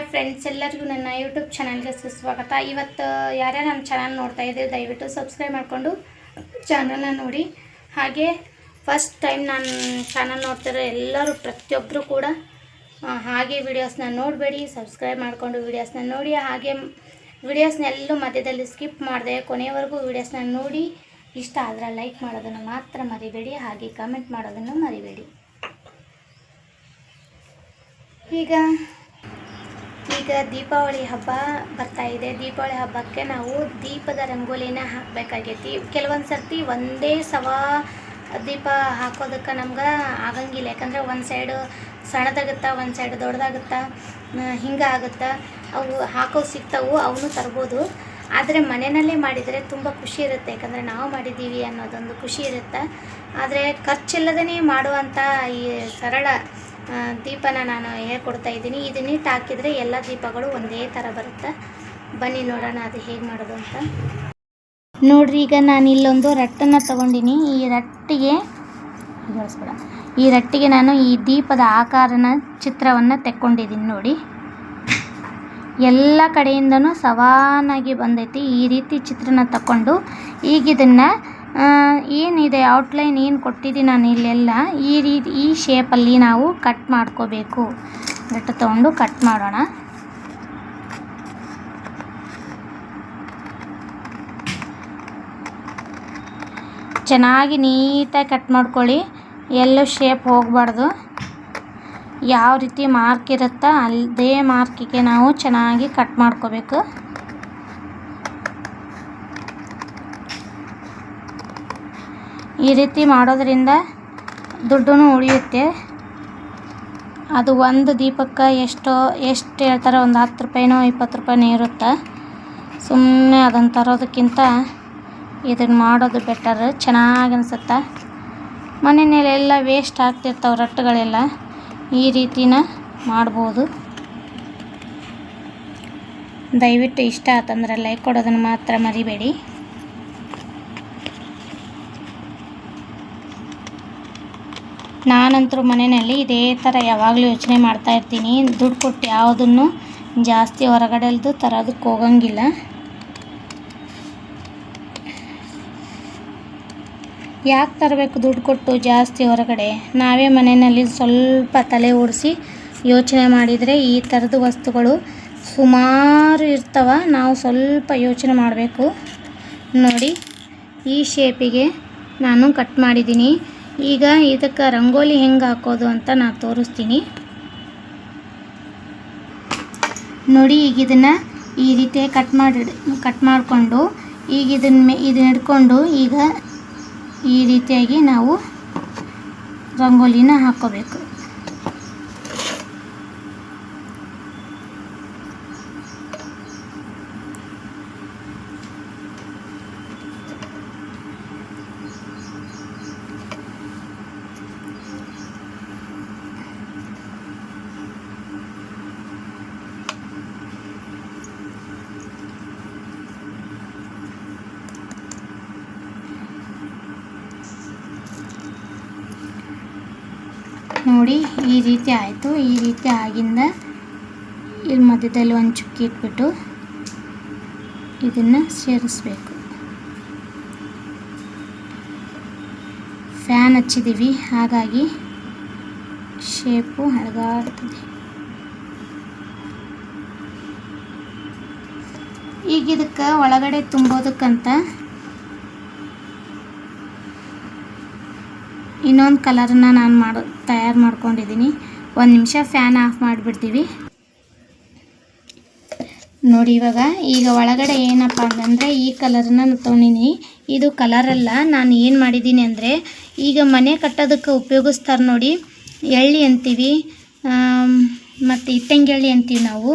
Hi friends ಎಲ್ಲರಿಗೂ ನನ್ನ YouTube ಚಾನಲ್ಗೆ ಸುಸ್ವಾಗತ. ಇವತ್ತು ಯಾರ್ಯಾರು ನಮ್ಮ ಚಾನಲ್ ನೋಡ್ತಾ ಇದ್ದೀರಿ, ದಯವಿಟ್ಟು ಸಬ್ಸ್ಕ್ರೈಬ್ ಮಾಡಿಕೊಂಡು ಚಾನಲ್ನ ನೋಡಿ. ಹಾಗೆ ಫಸ್ಟ್ ಟೈಮ್ ನಾನು ಚಾನಲ್ ನೋಡ್ತಿರೋ ಎಲ್ಲರೂ ಪ್ರತಿಯೊಬ್ಬರು ಕೂಡ ಹಾಗೆ ವಿಡಿಯೋಸ್ನ ನೋಡಬೇಡಿ ಸಬ್ಸ್ಕ್ರೈಬ್ ಮಾಡಿಕೊಂಡು ವಿಡಿಯೋಸ್ನ ನೋಡಿ. ಹಾಗೆ ವಿಡಿಯೋಸ್ನೆಲ್ಲೂ ಮಧ್ಯದಲ್ಲಿ ಸ್ಕಿಪ್ ಮಾಡಿದೆ ಕೊನೆಯವರೆಗೂ ವಿಡಿಯೋಸ್ನ ನೋಡಿ. ಇಷ್ಟ ಆದರೆ ಲೈಕ್ ಮಾಡೋದನ್ನು ಮಾತ್ರ ಮರಿಬೇಡಿ, ಹಾಗೆ ಕಮೆಂಟ್ ಮಾಡೋದನ್ನು ಮರಿಬೇಡಿ. ಈಗ ಈಗ ದೀಪಾವಳಿ ಹಬ್ಬ ಬರ್ತಾ ಇದೆ. ದೀಪಾವಳಿ ಹಬ್ಬಕ್ಕೆ ನಾವು ದೀಪದ ರಂಗೋಲಿನ ಹಾಕಬೇಕಾಗೈತಿ. ಕೆಲವೊಂದು ಸರ್ತಿ ಒಂದೇ ಸವಾ ದೀಪ ಹಾಕೋದಕ್ಕೆ ನಮ್ಗೆ ಆಗಂಗಿಲ್ಲ. ಯಾಕಂದ್ರೆ ಒಂದು ಸೈಡು ಸಣ್ಣದಾಗುತ್ತಾ, ಒಂದು ಸೈಡ್ ದೊಡ್ಡದಾಗುತ್ತಾ ಹಿಂಗೆ ಆಗುತ್ತಾ. ಅವು ಹಾಕೋ ಸಿಗ್ತಾವು ಅವನು ತರ್ಬೋದು. ಆದರೆ ಮನೆಯಲ್ಲೇ ಮಾಡಿದರೆ ತುಂಬ ಖುಷಿ ಇರುತ್ತೆ. ಯಾಕಂದರೆ ನಾವು ಮಾಡಿದ್ದೀವಿ ಅನ್ನೋದೊಂದು ಖುಷಿ ಇರುತ್ತೆ. ಆದರೆ ಖರ್ಚಿಲ್ಲದೇ ಮಾಡುವಂಥ ಈ ಸರಳ ದೀಪನ ನಾನು ಹೇಳ್ಕೊಡ್ತಾ ಇದ್ದೀನಿ. ಇದನ್ನಿಟ್ಟು ಹಾಕಿದರೆ ಎಲ್ಲ ದೀಪಗಳು ಒಂದೇ ಥರ ಬರುತ್ತೆ. ಬನ್ನಿ ನೋಡೋಣ ಅದು ಹೇಗೆ ಮಾಡೋದು ಅಂತ. ನೋಡ್ರಿ, ಈಗ ನಾನು ಇಲ್ಲೊಂದು ರಟ್ಟನ್ನು ತಗೊಂಡಿನಿ. ಈ ರಟ್ಟಿಗೆ ಬಳಸ್ಬೇಡ ಈ ರಟ್ಟಿಗೆ ನಾನು ಈ ದೀಪದ ಆಕಾರನ ಚಿತ್ರವನ್ನು ತೆಕ್ಕೊಂಡಿದ್ದೀನಿ ನೋಡಿ. ಎಲ್ಲ ಕಡೆಯಿಂದನೂ ಸವಾನಾಗಿ ಬಂದೈತಿ. ಈ ರೀತಿ ಚಿತ್ರನ ತಗೊಂಡು ಈಗ ಇದನ್ನು ಏನಿದೆ? ಔಟ್ಲೈನ್ ಏನು ಕೊಟ್ಟಿದ್ದೀನಿ ನಾನು ಇಲ್ಲೆಲ್ಲ. ಈ ರೀತಿ, ಈ ಶೇಪಲ್ಲಿ ನಾವು ಕಟ್ ಮಾಡ್ಕೋಬೇಕು. ಬೆಟ್ಟ ತೊಗೊಂಡು ಕಟ್ ಮಾಡೋಣ. ಚೆನ್ನಾಗಿ ನೀಟಾಗಿ ಕಟ್ ಮಾಡ್ಕೊಳ್ಳಿ. ಎಲ್ಲೂ ಶೇಪ್ ಹೋಗಬಾರ್ದು. ಯಾವ ರೀತಿ ಮಾರ್ಕ್ ಇರುತ್ತೋ ಅದೇ ಮಾರ್ಕಿಗೆ ನಾವು ಚೆನ್ನಾಗಿ ಕಟ್ ಮಾಡ್ಕೋಬೇಕು. ಈ ರೀತಿ ಮಾಡೋದ್ರಿಂದ ದುಡ್ಡು ಉಳಿಯುತ್ತೆ. ಅದು ಒಂದು ದೀಪಕ್ಕೆ ಎಷ್ಟೋ, ಎಷ್ಟು ಹೇಳ್ತಾರೆ, ಒಂದು ಹತ್ತು ರೂಪಾಯಿನೋ, ಇಪ್ಪತ್ತು ರೂಪಾಯಿನೋ ಇರುತ್ತೆ? ಸುಮ್ಮನೆ ಅದನ್ನು ತರೋದಕ್ಕಿಂತ ಇದನ್ನು ಮಾಡೋದು ಬೆಟರ್ ಚೆನ್ನಾಗಿ ಅನಿಸುತ್ತೆ? ಮನೆಯಲ್ಲೆಲ್ಲ ವೇಸ್ಟ್ ಆಗ್ತಿರ್ತಾವೆ ರಟ್ಟುಗಳೆಲ್ಲ. ಈ ರೀತಿನ ಮಾಡ್ಬೋದು. ದಯವಿಟ್ಟು ಇಷ್ಟ ಆತಂದ್ರೆ ಲೈಕ್ ಕೊಡೋದನ್ನು ಮಾತ್ರ ಮರಿಬೇಡಿ. ನಾನಂತರೂ ಮನೆಯಲ್ಲಿ ಇದೇ ಥರ ಯಾವಾಗಲೂ ಯೋಚನೆ ಮಾಡ್ತಾ ಇರ್ತೀನಿ. ದುಡ್ಡು ಕೊಟ್ಟು ಯಾವುದನ್ನು ಜಾಸ್ತಿ ಹೊರಗಡೆದು ತರೋದಕ್ಕೆ ಹೋಗಂಗಿಲ್ಲ. ಯಾಕೆ ತರಬೇಕು ದುಡ್ಡು ಕೊಟ್ಟು ಜಾಸ್ತಿ ಹೊರಗಡೆ? ನಾವೇ ಮನೆಯಲ್ಲಿ ಸ್ವಲ್ಪ ತಲೆ ಓಡಿಸಿ ಯೋಚನೆ ಮಾಡಿದರೆ ಈ ಥರದ ವಸ್ತುಗಳು ಸುಮಾರು ಇರ್ತವೆ. ನಾವು ಸ್ವಲ್ಪ ಯೋಚನೆ ಮಾಡಬೇಕು. ನೋಡಿ, ಈ ಶೇಪಿಗೆ ನಾನು ಕಟ್ ಮಾಡಿದ್ದೀನಿ. ಈಗ ಇದಕ್ಕೆ ರಂಗೋಲಿ ಹೆಂಗೆ ಹಾಕೋದು ಅಂತ ನಾನು ತೋರಿಸ್ತೀನಿ. ನೋಡಿ, ಈಗ ಇದನ್ನು ಈ ರೀತಿ ಕಟ್ ಮಾಡಿ ಕಟ್ ಮಾಡಿಕೊಂಡು, ಈಗ ಇದನ್ನ ಇದನ್ನ ಹಿಡ್ಕೊಂಡು ಈಗ ಈ ರೀತಿಯಾಗಿ ನಾವು ರಂಗೋಲಿನ ಹಾಕ್ಕೋಬೇಕು ನೋಡಿ, ಈ ರೀತಿ ಆಯಿತು. ಈ ರೀತಿ ಆಗಿಂದ ಇಲ್ಲಿ ಮಧ್ಯದಲ್ಲಿ ಒಂದು ಚುಕ್ಕಿ ಇಟ್ಬಿಟ್ಟು ಇದನ್ನು ಸೇರಿಸ್ಬೇಕು. ಫ್ಯಾನ್ ಹಚ್ಚಿದ್ದೀವಿ ಹಾಗಾಗಿ ಶೇಪು ಹಳಗಾಡ್ತದೆ. ಈಗ ಇದಕ್ಕೆ ಒಳಗಡೆ ತುಂಬೋದಕ್ಕಂತ ಇನ್ನೊಂದು ಕಲರನ್ನ ನಾನು ಮಾಡೋ, ತಯಾರು ಮಾಡ್ಕೊಂಡಿದ್ದೀನಿ ಒಂದು ನಿಮಿಷ ಫ್ಯಾನ್ ಆಫ್ ಮಾಡಿಬಿಡ್ತೀವಿ. ನೋಡಿ ಇವಾಗ, ಈಗ ಒಳಗಡೆ ಏನಪ್ಪ ಅಂತಂದರೆ ಈ ಕಲರನ್ನ ನಾನು ತೊಗೊಂಡಿನಿ. ಇದು ಕಲರಲ್ಲ ನಾನು ಏನು ಮಾಡಿದ್ದೀನಿ ಅಂದರೆ, ಈಗ ಮನೆ ಕಟ್ಟೋದಕ್ಕೆ ಉಪಯೋಗಿಸ್ತಾರೆ ನೋಡಿ, ಎಳ್ಳಿ ಅಂತೀವಿ ಮತ್ತು ಇಟ್ಟಂಗಿ ಎಳ್ಳಿ ಅಂತೀವಿ ನಾವು.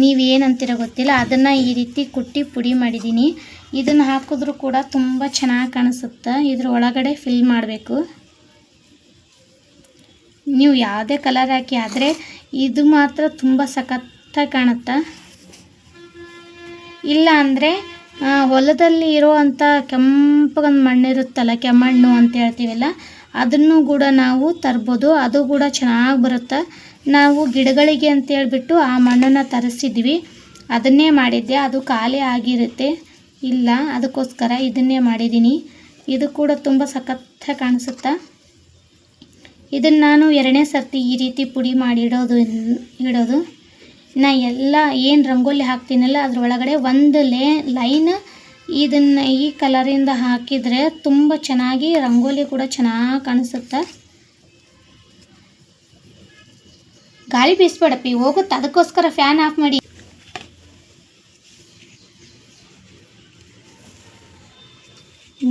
ನೀವು ಏನಂತೀರ ಗೊತ್ತಿಲ್ಲ, ಅದನ್ನು ಈ ರೀತಿ ಕುಟ್ಟಿ ಪುಡಿ ಮಾಡಿದ್ದೀನಿ ಇದನ್ನು ಹಾಕಿದ್ರೂ ಕೂಡ ತುಂಬ ಚೆನ್ನಾಗಿ ಕಾಣಿಸುತ್ತೆ. ಇದ್ರ ಒಳಗಡೆ ಫಿಲ್ ಮಾಡಬೇಕು. ನೀವು ಯಾವುದೇ ಕಲರ್ ಹಾಕಿ ಆದರೆ ಇದು ಮಾತ್ರ ತುಂಬ ಸಖತ್ತಾಗಿ ಕಾಣುತ್ತೆ? ಇಲ್ಲ ಅಂದರೆ ಹೊಲದಲ್ಲಿ ಇರೋವಂಥ ಕೆಂಪಗೊಂದು ಮಣ್ಣಿರುತ್ತಲ್ಲ, ಕೆಮ್ಮಣ್ಣು ಅಂತ ಹೇಳ್ತೀವಲ್ಲ, ಅದನ್ನು ಕೂಡ ನಾವು ತರ್ಬೋದು, ಅದು ಕೂಡ ಚೆನ್ನಾಗಿ ಬರುತ್ತೆ? ನಾವು ಗಿಡಗಳಿಗೆ ಅಂತ ಅಂತೇಳ್ಬಿಟ್ಟು ಆ ಮಣ್ಣನ್ನು ತರಿಸಿದ್ವಿ, ಅದನ್ನೇ ಮಾಡಿದ್ದೆ, ಅದು ಖಾಲಿ ಆಗಿರುತ್ತೆ, ಇಲ್ಲ, ಅದಕ್ಕೋಸ್ಕರ ಇದನ್ನೇ ಮಾಡಿದ್ದೀನಿ, ಇದು ಕೂಡ ತುಂಬ ಸಖತ್ತಾಗಿ ಕಾಣಿಸುತ್ತಾ? ಇದನ್ನು ನಾನು ಎರಡನೇ ಸರ್ತಿ ಈ ರೀತಿ ಪುಡಿ ಮಾಡಿ ಇಡೋದು ಇಡೋದು. ನಾ ಎಲ್ಲ ಏನು ರಂಗೋಲಿ ಹಾಕ್ತೀನಲ್ಲ, ಅದ್ರ ಒಳಗಡೆ ಒಂದು ಲೇ, ಲೈನ್ ಇದನ್ನು ಈ ಕಲರಿಂದ ಹಾಕಿದರೆ ತುಂಬ ಚೆನ್ನಾಗಿ ರಂಗೋಲಿ ಕೂಡ ಚೆನ್ನಾಗಿ ಕಾಣಿಸುತ್ತೆ. ಗಾಳಿ ಬೀಸ್ಬೇಡಪ್ಪಿ, ಹೋಗುತ್ತೆ. ಅದಕ್ಕೋಸ್ಕರ ಫ್ಯಾನ್ ಆಫ್ ಮಾಡಿ.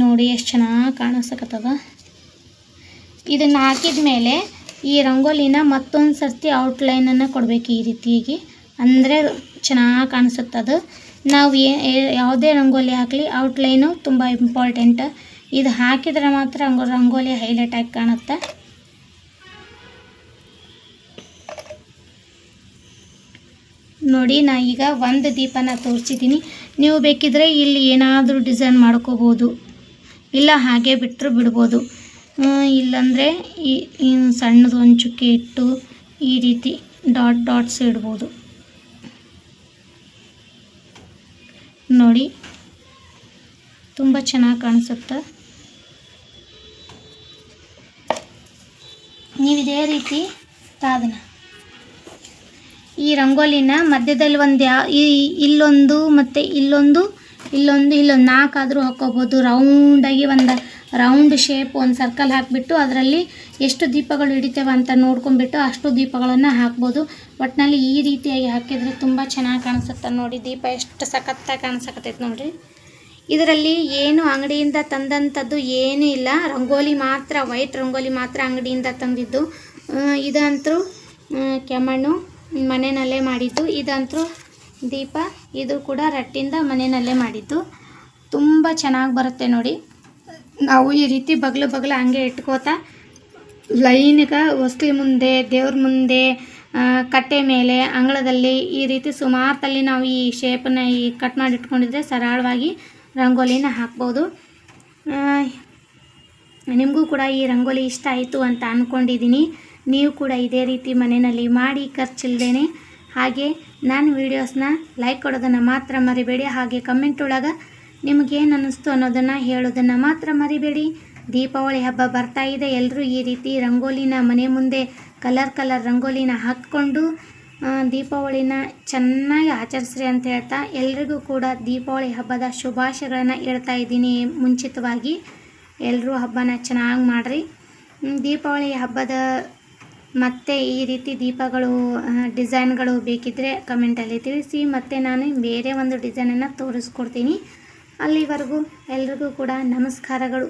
ನೋಡಿ ಎಷ್ಟು ಚೆನ್ನಾಗಿ ಕಾಣಿಸಕತ್ತದ. ಇದನ್ನು ಹಾಕಿದ ಮೇಲೆ ಈ ರಂಗೋಲಿನ ಮತ್ತೊಂದು ಸರ್ತಿ ಔಟ್ಲೈನನ್ನು ಕೊಡಬೇಕು ಈ ರೀತಿಯಾಗಿ. ಅಂದರೆ ಚೆನ್ನಾಗಿ ಕಾಣಿಸುತ್ತೆ ಅದು. ನಾವು ಯಾವುದೇ ರಂಗೋಲಿ ಹಾಕಲಿ ಔಟ್ಲೈನು ತುಂಬ ಇಂಪಾರ್ಟೆಂಟ್ ಇದು ಹಾಕಿದರೆ ಮಾತ್ರ ರಂಗೋಲಿ ಹೈಲೈಟ್ ಆಗಿ ಕಾಣುತ್ತೆ. ನೋಡಿ, ನಾ ಈಗ ಒಂದು ದೀಪನ ತೋರಿಸಿದ್ದೀನಿ. ನೀವು ಬೇಕಿದ್ರೆ ಇಲ್ಲಿ ಏನಾದರೂ ಡಿಸೈನ್ ಮಾಡ್ಕೋಬೋದು. ಇಲ್ಲ ಹಾಗೆ ಬಿಟ್ಟರೂ ಬಿಡ್ಬೋದು. ಇಲ್ಲಾಂದರೆ ಈ ಸಣ್ಣದು ಒಂದು ಚುಕ್ಕೆ ಇಟ್ಟು ಈ ರೀತಿ ಡಾಟ್ ಡಾಟ್ಸ್ ಇಡ್ಬೋದು. ನೋಡಿ, ತುಂಬ ಚೆನ್ನಾಗಿ ಕಾಣಿಸುತ್ತೆ. ನೀವು ಇದೇ ರೀತಿ ತಾದನ ಈ ರಂಗೋಲಿನ ಮಧ್ಯದಲ್ಲಿ ಒಂದು ಯಾ ಇಲ್ಲೊಂದು ಮತ್ತು ಇಲ್ಲೊಂದು ಇಲ್ಲೊಂದು ಇಲ್ಲೊಂದು ನಾಲ್ಕಾದರೂ ಹಾಕ್ಕೋಬೋದು. ರೌಂಡಾಗಿ ಒಂದು ರೌಂಡ್ ಶೇಪ್ ಒಂದು ಸರ್ಕಲ್ ಹಾಕಿಬಿಟ್ಟು ಅದರಲ್ಲಿ ಎಷ್ಟು ದೀಪಗಳು ಹಿಡಿತೇವೆ ಅಂತ ನೋಡ್ಕೊಂಡ್ಬಿಟ್ಟು ಅಷ್ಟು ದೀಪಗಳನ್ನು ಹಾಕ್ಬೋದು. ಒಟ್ಟಿನಲ್ಲಿ ಈ ರೀತಿಯಾಗಿ ಹಾಕಿದರೆ ತುಂಬ ಚೆನ್ನಾಗಿ ಕಾಣಿಸುತ್ತೆ ನೋಡಿ, ದೀಪ ಎಷ್ಟು ಸಖತ್ತಾಗಿ ಕಾಣಿಸಕತ್ತೈತೆ ನೋಡಿರಿ. ಇದರಲ್ಲಿ ಏನು ಅಂಗಡಿಯಿಂದ ತಂದಂಥದ್ದು ಏನೂ ಇಲ್ಲ. ರಂಗೋಲಿ ಮಾತ್ರ, ವೈಟ್ ರಂಗೋಲಿ ಮಾತ್ರ ಅಂಗಡಿಯಿಂದ ತಂದಿದ್ದು. ಇದಂತರೂ ಕೆಮ್ಮಣ್ಣು ಮನೆಯಲ್ಲೇ ಮಾಡಿದ್ದು. ಇದಂತೂ ದೀಪ, ಇದು ಕೂಡ ರಟ್ಟಿಂದ ಮನೆಯಲ್ಲೇ ಮಾಡಿದ್ದು. ತುಂಬ ಚೆನ್ನಾಗಿ ಬರುತ್ತೆ ನೋಡಿ. ನಾವು ಈ ರೀತಿ ಬಗ್ಲು ಬಗ್ಲು ಹಂಗೆ ಇಟ್ಕೋತಾ ಲೈನ್ಗೆ ಹೊಸ್ಲಿ ಮುಂದೆ, ದೇವ್ರ ಮುಂದೆ ಕಟ್ಟೆ ಮೇಲೆ, ಅಂಗಳದಲ್ಲಿ ಈ ರೀತಿ ಸುಮಾರು ತಲ್ಲಿ ನಾವು ಈ ಶೇಪನ್ನ ಈ ಕಟ್ ಮಾಡಿ ಇಟ್ಕೊಂಡಿದ್ರೆ ಸರಳವಾಗಿ ರಂಗೋಲಿನ ಹಾಕ್ಬೋದು. ನಿಮಗೂ ಕೂಡ ಈ ರಂಗೋಲಿ ಇಷ್ಟ ಆಯಿತು ಅಂತ ಅಂದ್ಕೊಂಡಿದ್ದೀನಿ ನೀವು ಕೂಡ ಇದೇ ರೀತಿ ಮನೆಯಲ್ಲಿ ಮಾಡಿ ಖರ್ಚಿಲ್ದೇನೆ ಹಾಗೆ ನಾನು ವೀಡಿಯೋಸ್ನ ಲೈಕ್ ಕೊಡೋದನ್ನು ಮಾತ್ರ ಮರಿಬೇಡಿ. ಹಾಗೆ ಕಮೆಂಟ್ ಒಳಗೆ ನಿಮಗೇನು ಅನ್ನಿಸ್ತು ಅನ್ನೋದನ್ನು ಹೇಳೋದನ್ನು ಮಾತ್ರ ಮರಿಬೇಡಿ. ದೀಪಾವಳಿ ಹಬ್ಬ ಬರ್ತಾ ಇದೆ. ಎಲ್ಲರೂ ಈ ರೀತಿ ರಂಗೋಲಿನ ಮನೆ ಮುಂದೆ ಕಲರ್ ಕಲರ್ ರಂಗೋಲಿನ ಹಾಕ್ಕೊಂಡು ದೀಪಾವಳಿನ ಚೆನ್ನಾಗಿ ಆಚರಿಸ್ರಿ ಅಂತ ಹೇಳ್ತಾ ಎಲ್ರಿಗೂ ಕೂಡ ದೀಪಾವಳಿ ಹಬ್ಬದ ಶುಭಾಶಯಗಳನ್ನು ಹೇಳ್ತಾ ಇದ್ದೀನಿ ಮುಂಚಿತವಾಗಿ. ಎಲ್ಲರೂ ಹಬ್ಬನ ಚೆನ್ನಾಗಿ ಮಾಡಿರಿ. ದೀಪಾವಳಿ ಹಬ್ಬದ ಮತ್ತೆ ಈ ರೀತಿ ದೀಪಗಳು ಡಿಸೈನ್ಗಳು ಬೇಕಿದ್ದರೆ ಕಮೆಂಟಲ್ಲಿ ತಿಳಿಸಿ. ಮತ್ತು ನಾನು ಬೇರೆ ಒಂದು ಡಿಸೈನನ್ನು ತೋರಿಸ್ಕೊಡ್ತೀನಿ. ಅಲ್ಲಿವರೆಗೂ ಎಲ್ರಿಗೂ ಕೂಡ ನಮಸ್ಕಾರಗಳು.